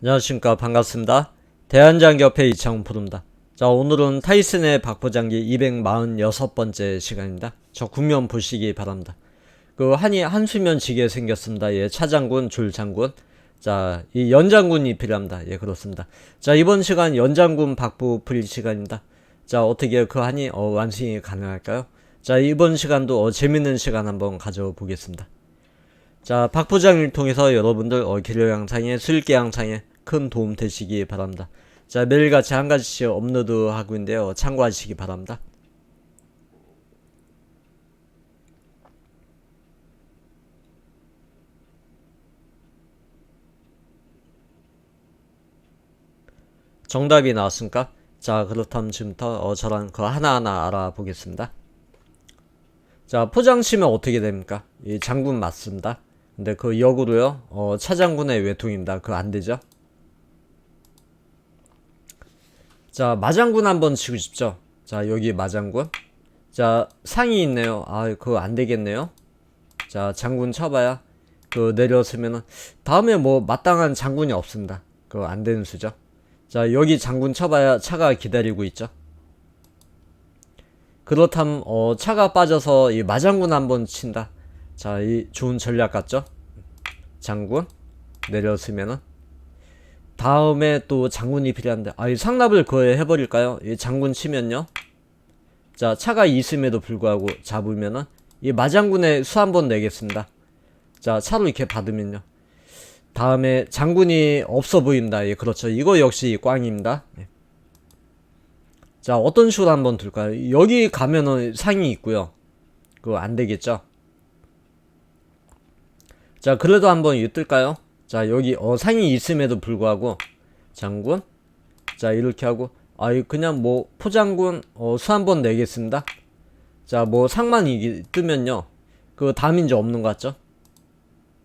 안녕하십니까 반갑습니다. 대한장기협회 이창훈 프로입니다. 자 오늘은 타이슨의 박부장기 246번째 시간입니다. 저 국면 보시기 바랍니다. 그 한이 한수면 지게 생겼습니다. 예 차장군 줄장군 자 이 연장군이 필요합니다. 예 그렇습니다. 자 이번 시간 연장군 박부 풀 시간입니다. 자 어떻게 그 한이 어, 완성이 가능할까요? 자 이번 시간도 어, 재밌는 시간 한번 가져보겠습니다. 자, 박 부장을 통해서 여러분들 어, 기료 양상에 수익계 양상에 큰 도움 되시기 바랍니다. 자, 매일같이 한 가지씩 업로드 하고 있는데요. 참고하시기 바랍니다. 정답이 나왔습니까? 자, 그렇다면 지금부터 어, 저랑 그 하나하나 알아보겠습니다. 자, 포장 치면 어떻게 됩니까? 이 장군 맞습니다. 근데 그 역으로요, 어, 차장군의 외통입니다. 그거 안 되죠? 자, 마장군 한번 치고 싶죠? 자, 여기 마장군. 자, 상이 있네요. 아, 그거 안 되겠네요. 자, 장군 쳐봐야. 그 내렸으면은, 다음에 뭐, 마땅한 장군이 없습니다. 그거 안 되는 수죠. 자, 여기 장군 쳐봐야 차가 기다리고 있죠. 그렇다면 어, 차가 빠져서 이 마장군 한번 친다. 자, 이 좋은 전략 같죠? 장군 내렸으면은 다음에 또 장군이 필요한데 아, 이 상납을 거의 해버릴까요? 이 장군 치면요. 자, 차가 있음에도 불구하고 잡으면은 이 마장군에 수한 번 내겠습니다. 자, 차로 이렇게 받으면요. 다음에 장군이 없어 보인다. 예, 그렇죠. 이거 역시 꽝입니다. 예. 자, 어떤 식으로 한번 둘까요? 여기 가면은 상이 있고요. 그거 안 되겠죠? 자, 그래도 한번 이거 뜰까요? 자, 여기 어, 상이 있음에도 불구하고 장군. 자, 이렇게 하고 아, 이 그냥 뭐 포장군 어, 수 한 번 내겠습니다. 자, 뭐 상만 이 뜨면요. 그 다음 이제 없는 것 같죠?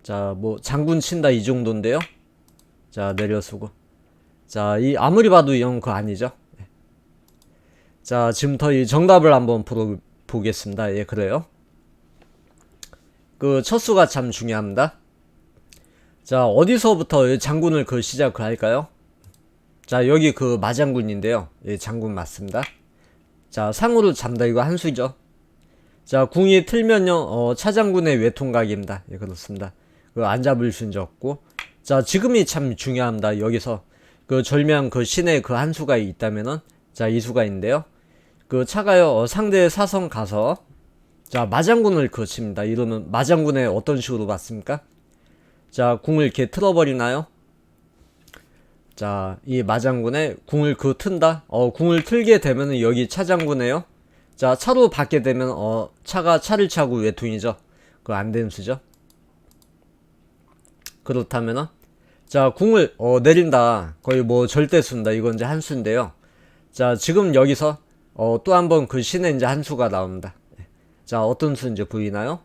자, 뭐 장군 친다 이 정도인데요. 자, 내려서고. 자, 이 아무리 봐도 이건 그거 아니죠? 자, 지금부터 이 정답을 한번 풀어 보겠습니다. 예, 그래요. 그 첫 수가 참 중요합니다. 자, 어디서부터 이 장군을 그 시작을 할까요? 자, 여기 그 마장군인데요. 예, 장군 맞습니다. 자, 상으로 잡다 이거 한 수죠. 자, 궁이 틀면요. 어, 차장군의 외통각입니다. 예, 그렇습니다. 그 안 잡을 수는 없고. 자, 지금이 참 중요합니다. 여기서 그 절묘한 그 신의 그 한 수가 있다면은 자, 이 수가 있는데요. 그 차가요 어, 상대 사성 가서 자 마장군을 거칩니다. 이러면 마장군에 어떤 식으로 봤습니까? 자 궁을 이렇게 틀어버리나요? 자 이 마장군에 궁을 그 튼다. 어 궁을 틀게 되면은 여기 차장군에요. 자 차로 받게 되면 어 차가 차를 차고 외통이죠. 그거 안 되는 수죠. 그렇다면은 자 궁을 어 내린다. 거의 뭐 절대수인다. 이건 이제 한 수인데요. 자 지금 여기서 어, 또 한 번 그 신에 이제 한 수가 나옵니다. 자, 어떤 수인지 보이나요?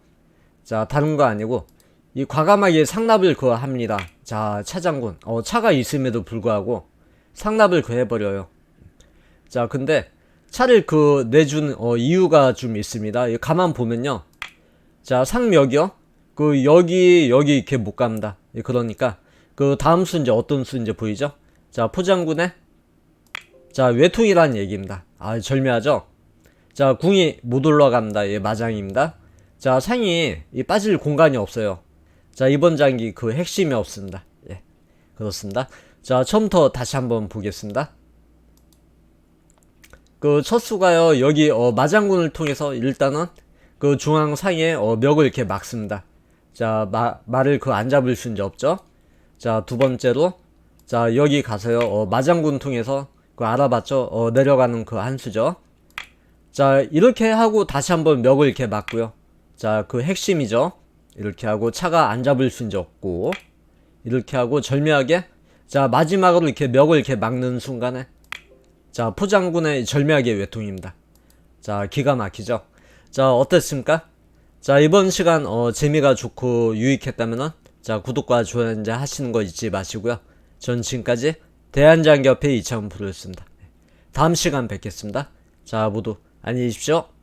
자, 다른 거 아니고, 이 과감하게 상납을 그 합니다. 자, 차장군. 어, 차가 있음에도 불구하고, 상납을 그 해버려요. 자, 근데, 차를 그 내준, 어, 이유가 좀 있습니다. 이 가만 보면요. 자, 상력이요? 그, 여기, 여기 이렇게 못 갑니다. 예, 그러니까, 그 다음 수인지 어떤 수인지 보이죠? 자, 포장군에, 자, 외통이라는 얘기입니다. 아, 절묘하죠? 자, 궁이 못 올라갑니다. 예, 마장입니다. 자, 상이 이 빠질 공간이 없어요. 자, 이번 장기 그 핵심이 없습니다. 예, 그렇습니다. 자, 처음부터 다시 한번 보겠습니다. 그 첫 수가요, 여기 어, 마장군을 통해서 일단은 그 중앙 상에 어, 멱을 이렇게 막습니다. 자, 마, 말을 그 안 잡을 수는 없죠. 자, 두 번째로, 자, 여기 가서요, 어, 마장군 통해서 그 알아봤죠? 어, 내려가는 그 한 수죠. 자, 이렇게 하고 다시 한번 멱을 이렇게 맞고요. 자, 그 핵심이죠. 이렇게 하고 차가 안 잡을 수는 없고, 이렇게 하고 절묘하게, 자, 마지막으로 이렇게 멱을 이렇게 막는 순간에, 자, 포장군의 절묘하게 외통입니다. 자, 기가 막히죠? 자, 어땠습니까? 자, 이번 시간, 어, 재미가 좋고 유익했다면은, 자, 구독과 좋아요 이제 하시는 거 잊지 마시고요. 전 지금까지 대한장기협회 이창훈 프로였습니다. 다음 시간 뵙겠습니다. 자, 모두 안녕히 계십시오.